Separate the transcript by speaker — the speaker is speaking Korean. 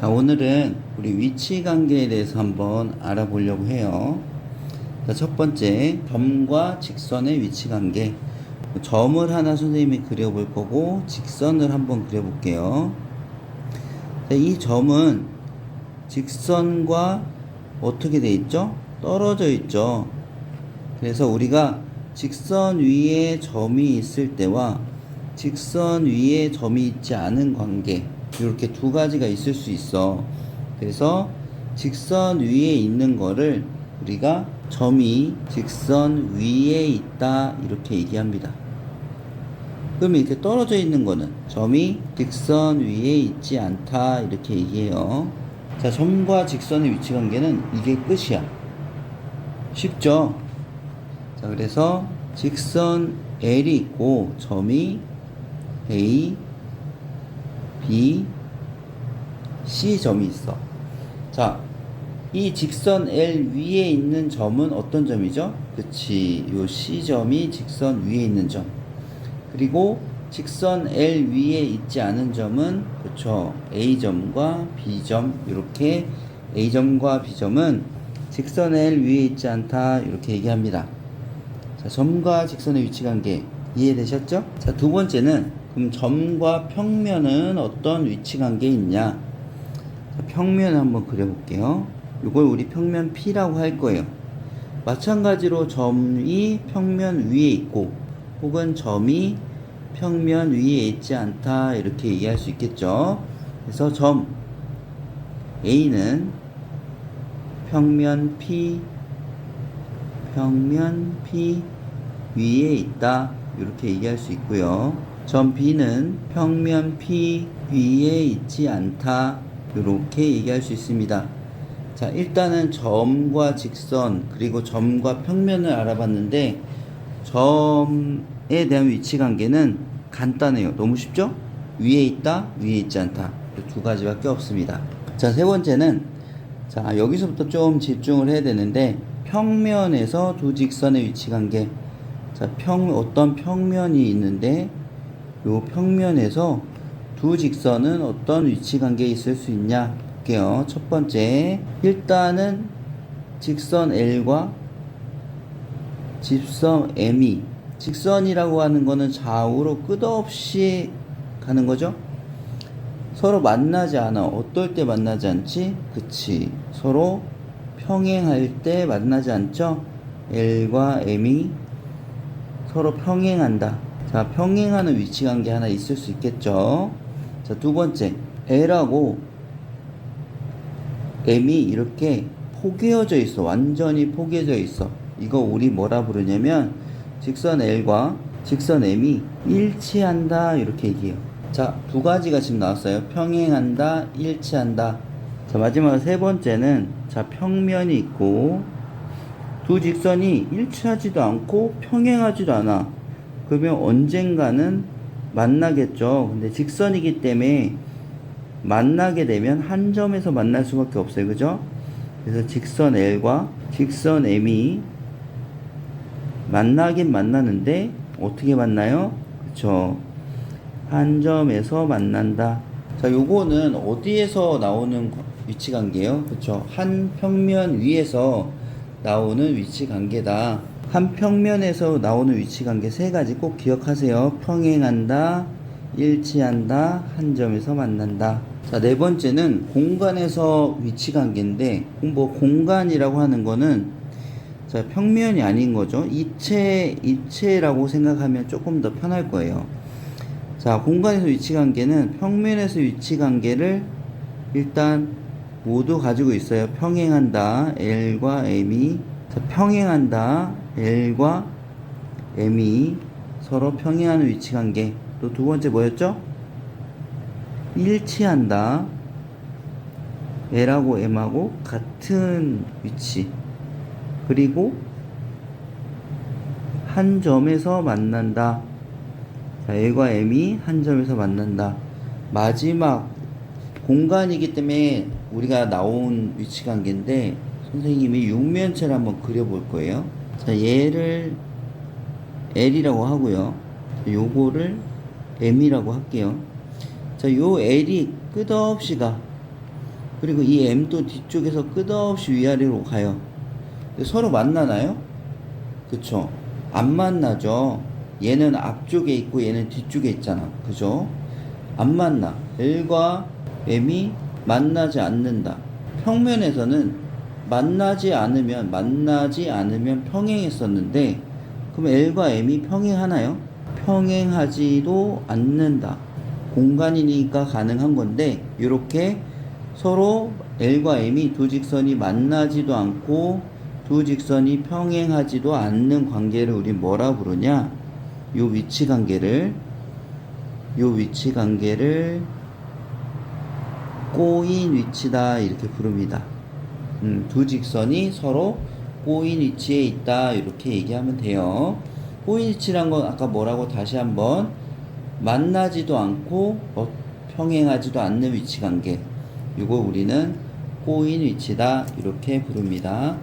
Speaker 1: 자, 오늘은 우리 위치 관계에 대해서 한번 알아보려고 해요. 자, 첫 번째, 점과 직선의 위치 관계. 점을 하나 선생님이 그려볼 거고, 직선을 한번 그려볼게요. 자, 이 점은 직선과 어떻게 돼 있죠? 떨어져 있죠. 그래서 우리가 직선 위에 점이 있을 때와 직선 위에 점이 있지 않은 관계 이렇게 두 가지가 있을 수 있어. 그래서 직선 위에 있는 거를 우리가 점이 직선 위에 있다 이렇게 얘기합니다. 그럼 이렇게 떨어져 있는 거는 점이 직선 위에 있지 않다 이렇게 얘기해요. 자, 점과 직선의 위치 관계는 이게 끝이야. 쉽죠? 자, 그래서 직선 L이 있고 점이 A, B, C 점이 있어. 자, 이 직선 L 위에 있는 점은 어떤 점이죠? 그치. 요 C 점이 직선 위에 있는 점. 그리고 직선 L 위에 있지 않은 점은 그쵸. A 점과 B 점 이렇게 A 점과 B 점은 직선 L 위에 있지 않다 이렇게 얘기합니다. 자, 점과 직선의 위치 관계 이해되셨죠? 자, 두 번째는 그럼 점과 평면은 어떤 위치 관계에 있냐? 자, 평면을 한번 그려볼게요. 이걸 우리 평면 P라고 할 거예요. 마찬가지로 점이 평면 위에 있고 혹은 점이 평면 위에 있지 않다 이렇게 얘기할 수 있겠죠. 그래서 점 A는 평면 P 평면 P 위에 있다 이렇게 얘기할 수 있고요. 점 B는 평면 P 위에 있지 않다 이렇게 얘기할 수 있습니다. 자 일단은 점과 직선 그리고 점과 평면을 알아봤는데 점에 대한 위치 관계는 간단해요. 너무 쉽죠? 위에 있다, 위에 있지 않다. 이두 가지밖에 없습니다. 자, 세 번째는 자, 여기서부터 좀 집중을 해야 되는데 평면에서 두 직선의 위치 관계. 자, 평 어떤 평면이 있는데 요 평면에서 두 직선은 어떤 위치 관계에 있을 수 있냐 볼게요. 첫 번째, 일단은 직선 L과 직선 M이 직선이라고 하는 거는 좌우로 끝없이 가는 거죠. 서로 만나지 않아. 어떨 때 만나지 않지? 그치. 서로 평행할 때 만나지 않죠? L과 M이 서로 평행한다. 자, 평행하는 위치 관계 하나 있을 수 있겠죠? 자, 두 번째. L하고 M이 이렇게 포개어져 있어. 완전히 포개져 있어. 이거 우리 뭐라 부르냐면 직선 L과 직선 M이 일치한다. 이렇게 얘기해요. 자, 두 가지가 지금 나왔어요. 평행한다, 일치한다. 자, 마지막 세 번째는 자, 평면이 있고 두 직선이 일치하지도 않고 평행하지도 않아. 그러면 언젠가는 만나겠죠. 근데 직선이기 때문에 만나게 되면 한 점에서 만날 수밖에 없어요. 그죠? 그래서 직선 L과 직선 M이 만나긴 만나는데 어떻게 만나요? 그쵸? 한 점에서 만난다. 자, 요거는 어디에서 나오는 위치 관계예요? 그쵸? 한 평면 위에서 나오는 위치 관계다. 한 평면에서 나오는 위치 관계 세 가지 꼭 기억하세요. 평행한다, 일치한다, 한 점에서 만난다. 자, 네 번째는 공간에서 위치 관계인데, 뭐 공간이라고 하는 거는 자, 평면이 아닌 거죠. 입체, 입체라고 생각하면 조금 더 편할 거예요. 자, 공간에서 위치 관계는 평면에서 위치 관계를 일단 모두 가지고 있어요. 평행한다. L과 M이 자, 평행한다. L과 M이 서로 평행하는 위치 관계. 또 두 번째 뭐였죠? 일치한다. L하고 M하고 같은 위치. 그리고 한 점에서 만난다. 자, L과 M이 한 점에서 만난다. 마지막 공간이기 때문에 우리가 나온 위치 관계인데 선생님이 육면체를 한번 그려볼 거예요. 자, 얘를 L이라고 하고요. 요거를 M이라고 할게요. 자, 요 L이 끝없이 가. 그리고 이 M도 뒤쪽에서 끝없이 위아래로 가요. 서로 만나나요? 그쵸? 안 만나죠. 얘는 앞쪽에 있고 얘는 뒤쪽에 있잖아. 그죠? 안 만나. L과 M이 만나지 않는다. 평면에서는 만나지 않으면 만나지 않으면 평행했었는데 그럼 L과 M이 평행하나요? 평행하지도 않는다. 공간이니까 가능한 건데 이렇게 서로 L과 M이 두 직선이 만나지도 않고 두 직선이 평행하지도 않는 관계를 우리 뭐라 부르냐? 요 위치 관계를 요 위치 관계를 꼬인 위치다 이렇게 부릅니다. 음, 두 직선이 서로 꼬인 위치에 있다 이렇게 얘기하면 돼요. 꼬인 위치란 건 아까 뭐라고 다시 한번 만나지도 않고 어, 평행하지도 않는 위치 관계. 이거 우리는 꼬인 위치다 이렇게 부릅니다.